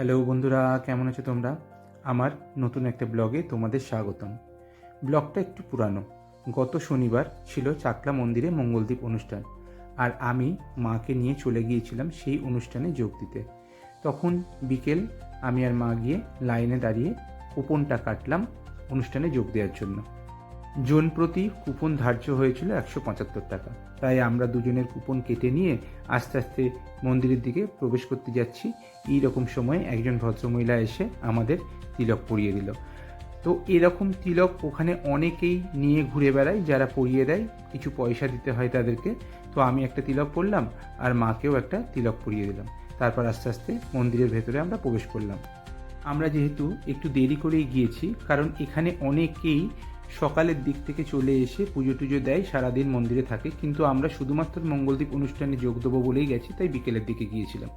Hello বন্ধুরা, কেমন আছো তোমরা? আমার নতুন একটা ব্লগে তোমাদের স্বাগতম। ব্লগটা একটু পুরানো। গত শনিবার ছিল চাকলা মন্দিরে মঙ্গলদ্বীপ অনুষ্ঠান, আর আমি মাকে নিয়ে চলে গিয়েছিলাম সেই অনুষ্ঠানে যোগ দিতে। তখন বিকেল আমি আর মা গিয়ে লাইনে দাঁড়িয়ে কুপনটা কাটলাম অনুষ্ঠানে যোগ দেওয়ার জন্য। জন প্রতি কুপন ধার্য হয়েছিল একশো পঁচাত্তর টাকা। তাই আমরা দুজনের কুপন কেটে নিয়ে আস্তে আস্তে মন্দিরের দিকে প্রবেশ করতে যাচ্ছি। এই রকম সময় একজন ভদ্রমহিলা এসে আমাদের তিলক পরিয়ে দিল। তো এরকম তিলক ওখানে অনেকেই নিয়ে ঘুরে বেড়ায়, যারা পরিয়ে দেয়, কিছু পয়সা দিতে হয় তাদেরকে। তো আমি একটা তিলক পরলাম আর মাকেও একটা তিলক পরিয়ে দিলাম। তারপর আস্তে আস্তে মন্দিরের ভেতরে আমরা প্রবেশ করলাম। আমরা যেহেতু একটু দেরি করেই গিয়েছি, কারণ এখানে অনেকেই সকালের দিক থেকে চলে এসে পুজো টুজো দেয়, সারাদিন মন্দিরে থাকে। কিন্তু আমরা শুধুমাত্র মঙ্গলদ্বীপ অনুষ্ঠানে যোগ দেবো বলেই গেছি, তাই বিকেলের দিকে গিয়েছিলাম।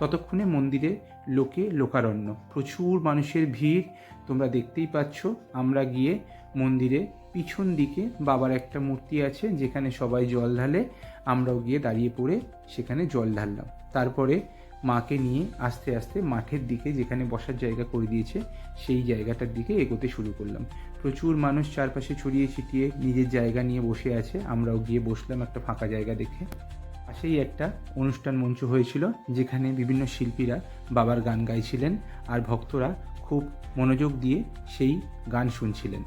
ততক্ষণে মন্দিরে লোকে লোকারণ্য, প্রচুর মানুষের ভিড়, তোমরা দেখতেই পাচ্ছ। আমরা গিয়ে মন্দিরে পিছন দিকে বাবার একটা মূর্তি আছে, যেখানে সবাই জল ঢালে আমরাও গিয়ে দাঁড়িয়ে পড়ে সেখানে জল ঢাললাম। তারপরে মাকে নিয়ে আস্তে আস্তে মাঠের দিকে যেখানে বসার জায়গা করে দিয়েছে, সেই জায়গাটার দিকে এগোতে শুরু করলাম। প্রচুর মানুষ চারপাশে ছড়িয়ে ছিটিয়ে নিজের জায়গা নিয়ে বসে আছে। আমরাও গিয়ে বসলাম একটা ফাঁকা জায়গা দেখে। পাশেই একটা অনুষ্ঠান মঞ্চ হয়েছিল, যেখানে বিভিন্ন শিল্পীরা বাবার গান গাইছিলেন আর ভক্তরা খুব মনোযোগ দিয়ে সেই গান শুনছিলেন।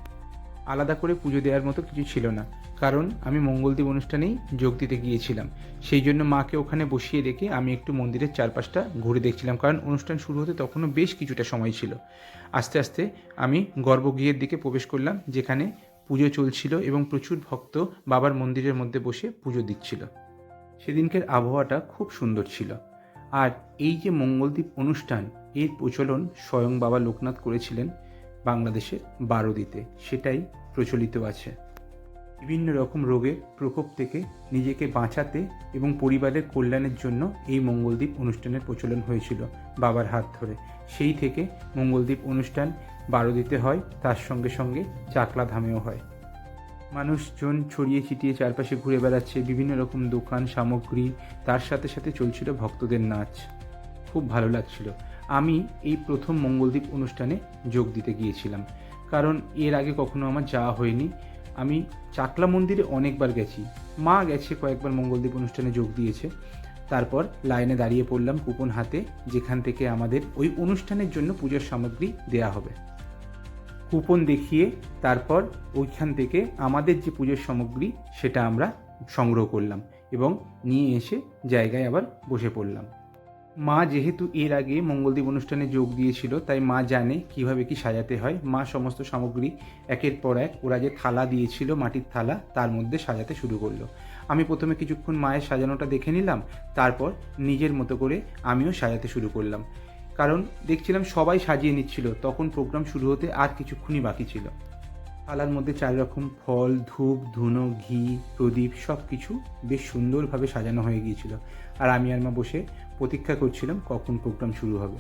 আলাদা করে পুজো দেওয়ার মতো কিছু ছিল না। কারণ আমি মঙ্গলদ্বীপ অনুষ্ঠানেই যোগ দিতে গিয়েছিলাম। সেই জন্য মাকে ওখানে বসিয়ে রেখে আমি একটু মন্দিরের চারপাশটা ঘুরে দেখছিলাম, কারণ অনুষ্ঠান শুরু হতে তখনও বেশ কিছুটা সময় ছিল। আস্তে আস্তে আমি গর্ভগৃহের দিকে প্রবেশ করলাম, যেখানে পুজো চলছিল এবং প্রচুর ভক্ত বাবার মন্দিরের মধ্যে বসে পুজো দিচ্ছিল। সেদিনকের আবহাওয়াটা খুব সুন্দর ছিল। আর এই যে মঙ্গলদ্বীপ অনুষ্ঠান, এর প্রচলন স্বয়ং বাবা লোকনাথ করেছিলেন বাংলাদেশের বারোদিতে সেটাই প্রচলিত আছে। বিভিন্ন রকম রোগের প্রকোপ থেকে নিজেকে বাঁচাতে এবং পরিবারের কল্যাণের জন্য এই মঙ্গলদ্বীপ অনুষ্ঠানের প্রচলন হয়েছিল বাবার হাত ধরে। সেই থেকে মঙ্গলদ্বীপ অনুষ্ঠান বারোদিতে হয়, তার সঙ্গে সঙ্গে চাকলা ধামেও হয়। মানুষজন ছড়িয়ে ছিটিয়ে চারপাশে ঘুরে বেড়াচ্ছে, বিভিন্ন রকম দোকান, সামগ্রী, তার সাথে সাথে চলছিল ভক্তদের নাচ। খুব ভালো লাগছিল। আমি এই প্রথম মঙ্গলদ্বীপ অনুষ্ঠানে যোগ দিতে গিয়েছিলাম। কারণ এর আগে কখনো আমার যাওয়া হয়নি। আমি চাকলা মন্দিরে অনেকবার গেছি। মা গেছে কয়েকবার মঙ্গলদ্বীপ অনুষ্ঠানে যোগ দিয়েছে। তারপর লাইনে দাঁড়িয়ে পড়লাম কুপন হাতে, যেখান থেকে আমাদের ওই অনুষ্ঠানের জন্য পুজোর সামগ্রী দেয়া হবে। কুপন দেখিয়ে তারপর ওইখান থেকে আমাদের যে পুজোর সামগ্রী, সেটা আমরা সংগ্রহ করলাম এবং নিয়ে এসে জায়গায় আবার বসে পড়লাম। মা যেহেতু এর আগে মঙ্গলদ্বীপ অনুষ্ঠানে যোগ দিয়েছিল, তাই মা জানে কীভাবে কি সাজাতে হয়। মা সমস্ত সামগ্রী একের পর এক ওরা যে থালা দিয়েছিল, মাটির থালা, তার মধ্যে সাজাতে শুরু করল। আমি প্রথমে কিছুক্ষণ মায়ের সাজানোটা দেখে নিলাম, তারপর নিজের মতো করে আমিও সাজাতে শুরু করলাম। কারণ দেখছিলাম সবাই সাজিয়ে নিচ্ছিল, তখন প্রোগ্রাম শুরু হতে আর কিছুক্ষণই বাকি ছিল। থালার মধ্যে চার রকম ফল, ধূপ, ধুনো, ঘি, প্রদীপ সব কিছু বেশ সুন্দরভাবে সাজানো হয়ে গিয়েছিল। আর আমি আর মা বসে প্রতীক্ষা করছিলাম কখন প্রোগ্রাম শুরু হবে।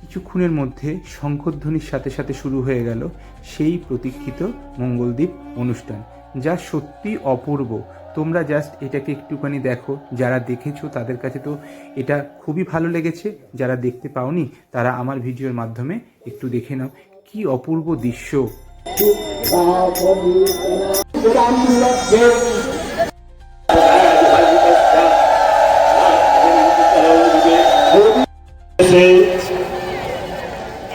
কিছুক্ষণের মধ্যে শঙ্করধ্বনির সাথে সাথে শুরু হয়ে গেল সেই প্রতীক্ষিত মঙ্গলদ্বীপ অনুষ্ঠান, যা সত্যি অপূর্ব। তোমরা জাস্ট এটাকে একটুখানি দেখো। যারা দেখেছ তাদের কাছে তো এটা খুবই ভালো লেগেছে। যারা দেখতে পাওনি তারা আমার ভিডিওর মাধ্যমে একটু দেখে নাও। কি অপূর্ব দৃশ্য!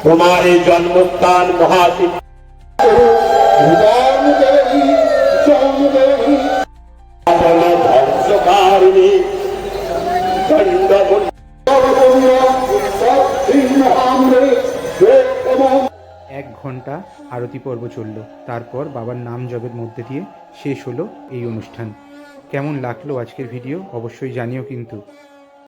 তোমার এই জন্মস্থান মহাশিব। ধ্বংসকারিণী দণ্ডমুণ্ড ঘণ্টা আরতি পর্ব চলল। তারপর বাবার নাম জবের মধ্যে দিয়ে শেষ হলো এই অনুষ্ঠান। কেমন লাগল আজকের ভিডিও অবশ্যই জানিও কিন্তু।